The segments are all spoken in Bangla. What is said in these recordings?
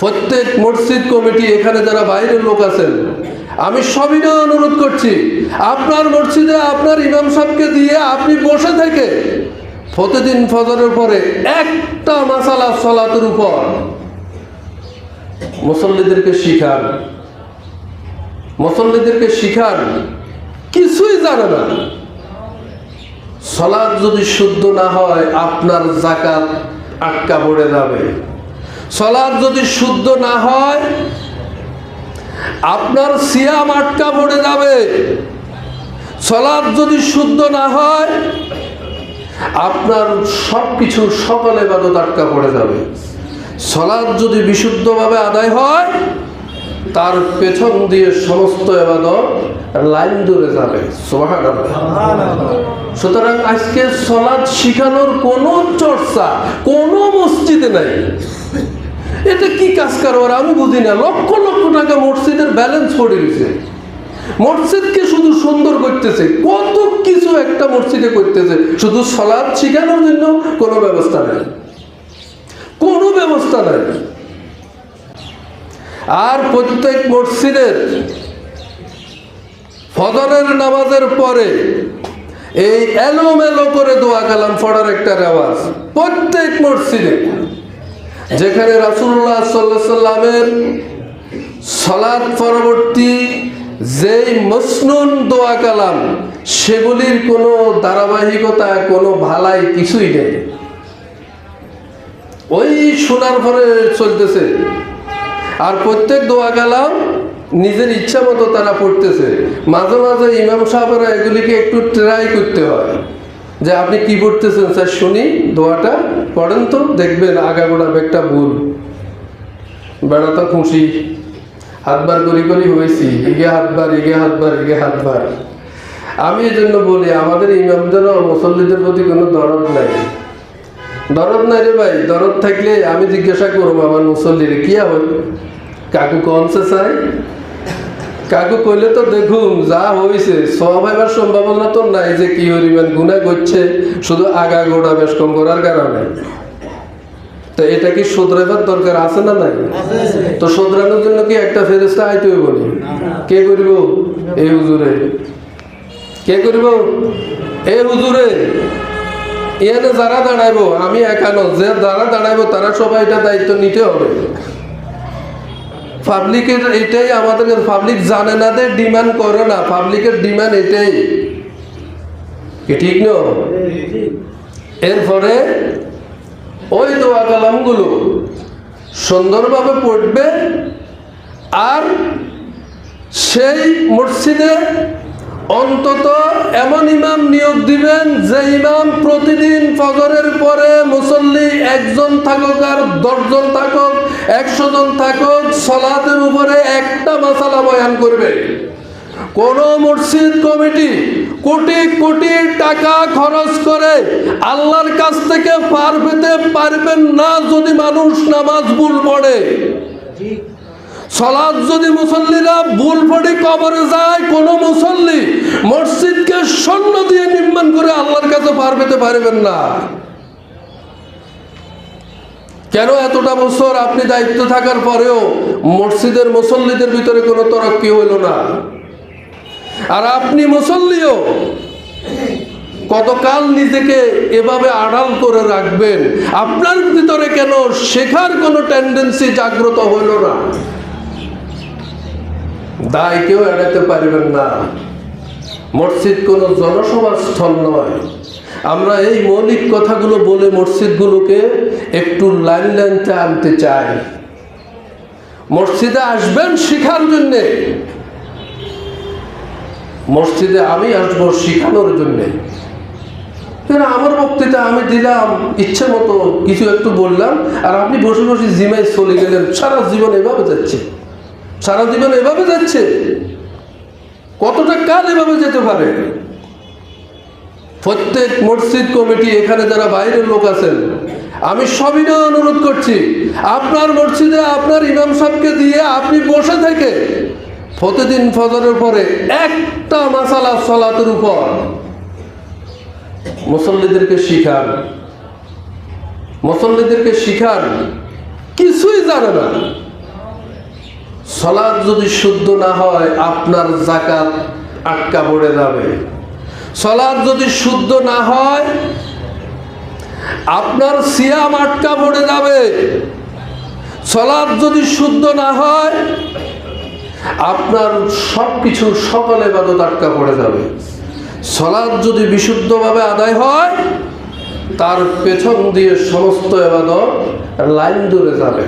প্রত্যেক মসজিদ কমিটি এখানে যারা বাইরের লোক আছেন, আমি সবিনয় অনুরোধ করছি, আপনার মসজিদে আপনার ইমাম সাহেবকে দিয়ে আপনি বসে থেকে প্রতিদিন ফজরের পরে একটা মাসালা সলাতের উপর। মুসল্লিদেরকে শিখান। মুসল্লিদেরকে শিখান, কিছুই জানে না। সলাদ যদি শুদ্ধ না হয়, আপনার জাকাত আটকা পড়ে যাবে। সলাদ যদি শুদ্ধ না হয়, আপনার সিয়াম আটকা পড়ে যাবে। সলাদ যদি শুদ্ধ না হয়, আপনার সব কিছু সকল আটকা পড়ে যাবে। সলাদ যদি বিশুদ্ধভাবে আদায় হয়, তার পেছন দিয়ে সমস্ত এবাদত লাইন ধরে যাবে। সুতরাং আজকে সলাদ শিখানোর কোনো চর্চা, কোনো মসজিদে নাই। এটা কি কাজ কারবার আমি বুঝি না। লক্ষ লক্ষ টাকা মসজিদের ব্যালেন্স পড়ে গেছে মসজিদকে শুধু সুন্দর করতেছে। কত কিছু একটা মসজিদে করতেছে। শুধু সলাদ শিখানোর জন্য কোনো ব্যবস্থা নেই। কোনো ব্যবস্থা নাই। আর প্রত্যেক মসজিদের ফজরের নামাজের পরে এই এলোমেলো করে দোয়া কালাম পড়ার একটা রেওয়াজ। প্রত্যেক মসজিদে যেখানে রাসুল্লাহ সাল্লাহ সাল্লামের সলাদ পরবর্তী যেই মসনুন দোয়া কালাম, সেগুলির কোনো ধারাবাহিকতা, কোনো ভালাই কিছুই নেই। ওই শোনার পরে চলতেছে। আর প্রত্যেক দোয়া কালাম নিজের ইচ্ছা মতো তারা পড়তেছে। মাঝে মাঝে ইমাম সাহেবেরা এগুলিকে একটু ট্রাই করতে হয়। যে আপনি কি পড়তেছেন স্যার, শুনি, দোয়াটা পড়েন তো, দেখবেন আগাগোড়া একটা ভুল। বেড়া তো খুশি, হাতবার করি করি হয়েছি এগে হাতবার এগে হাতবার এগে হাতবার। আমি এই জন্য বলি, আমাদের ইমামদেরও মুসল্লিদের প্রতি কোনো দরদ নাই। দরদ নাই রে ভাই, দরদ থাকলে আমি জিজ্ঞাসা করব আমার মুসল্লির কি হবে কাকু কনসে চাই কাকু কইলে তো দেখুন যা হয়েছে সব এবার সম্ভাবনা তো নাই যে কি হরিবেন গুণা করছে, শুধু আগা গোড়া বেশ কম করার কারণে। তো এটা কি দরকার আছে না নাই? তো জন্য কি একটা ফেরেস্তা আইতে হইব কে করিব? এই হুজুরে। কে করিব? এই হুজুরে। এনে যারা দাঁড়াইবো, আমি একানো, যে যারা দাঁড়াইবো, তারা সবাই এটা দায়িত্ব নিতে হবে। পাবলিকের এটাই আমাদের পাবলিক জানে না দে ডিমান্ড করে না পাবলিকের ডিমান্ড এটাই। কি ঠিক ন? এরপরে, ওই দোয়া কালামগুলো সুন্দরভাবে পড়বে, আর সেই মসজিদে অন্তত এমন ইমাম নিয়োগ দিবেন যে ইমাম প্রতিদিন ফজরের পরে মুসল্লি একজন থাকুক আর দশজন থাকুক, একশো জন থাকুক, সলাতের উপরে একটা মশালা বয়ান করবে। কোন মসজিদ কমিটি কোটি কোটি টাকা খরচ করে আল্লাহর কাছ থেকে পার পেতে পারবেন না যদি মানুষ নামাজ ভুল পড়ে। সলাদ যদি মুসল্লিরা ভুল পড়ে কবরে যায়, কোনো মুসল্লি মসজিদকে স্বর্ণ দিয়ে নির্মাণ করে আল্লাহর কাছে পার পেতে পারবেন না। কেন এতটা বছর আপনি দায়িত্ব থাকার পরেও মসজিদের মুসল্লিদের ভিতরে কোনো তরক্কি হইল না? আর আপনি মুসল্লিও কতকাল নিজেকে এভাবে আড়াল করে রাখবেন? আপনার ভিতরে কেন শেখার কোনো টেন্ডেন্সি জাগ্রত হইল না? দায় কেউ এড়াতে পারবেন না। মসজিদ কোনো জনসভা স্থল নয়। আমরা এই মৌলিক কথাগুলো বলে মসজিদগুলোকে একটু লাইন লাইনতে আনতে চাই। মসজিদে আসবেন শিখার জন্যে। মসজিদে আমি আসব শিখানোর জন্যে। আমার বক্তৃতা আমি দিলাম, ইচ্ছে মতো কিছু একটু বললাম, আর আপনি বসে বসে জিমাই চলে গেলেন। সারা জীবন এভাবে যাচ্ছে। সারা জীবন এভাবে যাচ্ছে? কতটা কাল এভাবে যেতে পারে? প্রত্যেক মসজিদ কমিটি এখানে যারা বাইরের লোক আছেন, আমি সবিনয় অনুরোধ করছি, আপনার মসজিদে আপনার ইমাম সাহেবকে দিয়ে আপনি বসে থেকে প্রতিদিন ফজরের পরে একটা মাসালা সলাতের উপর মুসল্লিদেরকে শিখান। মুসল্লিদেরকে শিখান, কিছুই জানে না। সলাদ যদি শুদ্ধ না হয়, আপনার জাকাত আটকা পড়ে যাবে। সলাদ যদি শুদ্ধ না হয়, আপনার সিয়াম আটকা পড়ে যাবে। সলাদ যদি শুদ্ধ না হয়, আপনার সব কিছু সকল এবাদত আটকা পড়ে যাবে। সলাদ যদি বিশুদ্ধভাবে আদায় হয়, তার পেছন দিয়ে সমস্ত এবাদত লাইন ধরে যাবে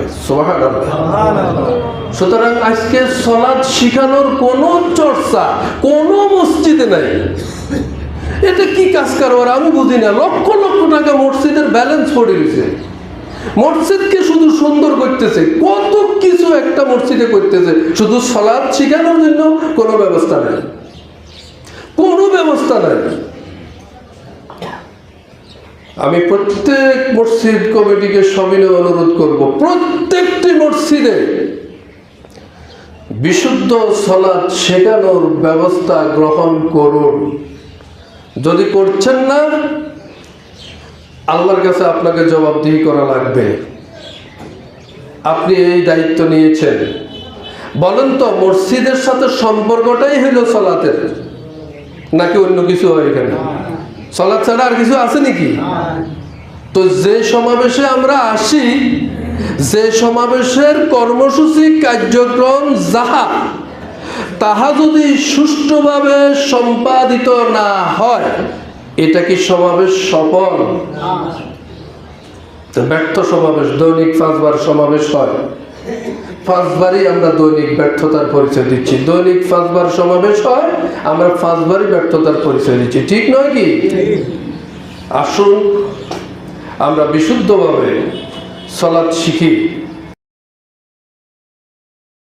সুতরাং আজকে সলাদ শিখানোর কোনো চর্চা কোনো মসজিদে নাই। এটা কি কাজ কারবার আমি বুঝি না। লক্ষ লক্ষ টাকা মসজিদের ব্যালেন্স পড়ে গেছে মসজিদকে শুধু সুন্দর করতেছে কত কিছু একটা মসজিদে করতেছে। শুধু সলাদ শিখানোর জন্য কোনো ব্যবস্থা নাই। কোনো ব্যবস্থা নাই। আমি প্রত্যেক মসজিদ কমিটিকে সবিনয় অনুরোধ করব, প্রত্যেকটি মসজিদে বিশুদ্ধ সলাদ শেখানোর ব্যবস্থা গ্রহণ করুন। যদি করছেন না, আল্লাহর কাছে আপনাকে জবাবদিহি করা লাগবে। আপনি এই দায়িত্ব নিয়েছেন। বলেন তো, মসজিদের সাথে সম্পর্কটাই হইল সলাতের, নাকি অন্য কিছু হয় এখানে? সলাৎ ছাড়া আর কিছু আছে নাকি? তো যে সমাবেশে আমরা আসি যে সমাবেশের কর্মসূচি কার্যক্রম যাহা তাহা যদি সুষ্ঠুভাবে সম্পাদিত না হয় এটা কি সমাবেশ সফল? তো ব্যর্থ সমাবেশ দৈনিক পাঁচবার সমাবেশ হয়। পাঁচবারই আমরা দৈনিক ব্যর্থতার পরিচয় দিচ্ছি। দৈনিক পাঁচবার সমাবেশ হয়, আমরা পাঁচবারই ব্যর্থতার পরিচয় দিচ্ছি। ঠিক নয় কি? আসুন, আমরা বিশুদ্ধভাবে সলাৎ শিখি।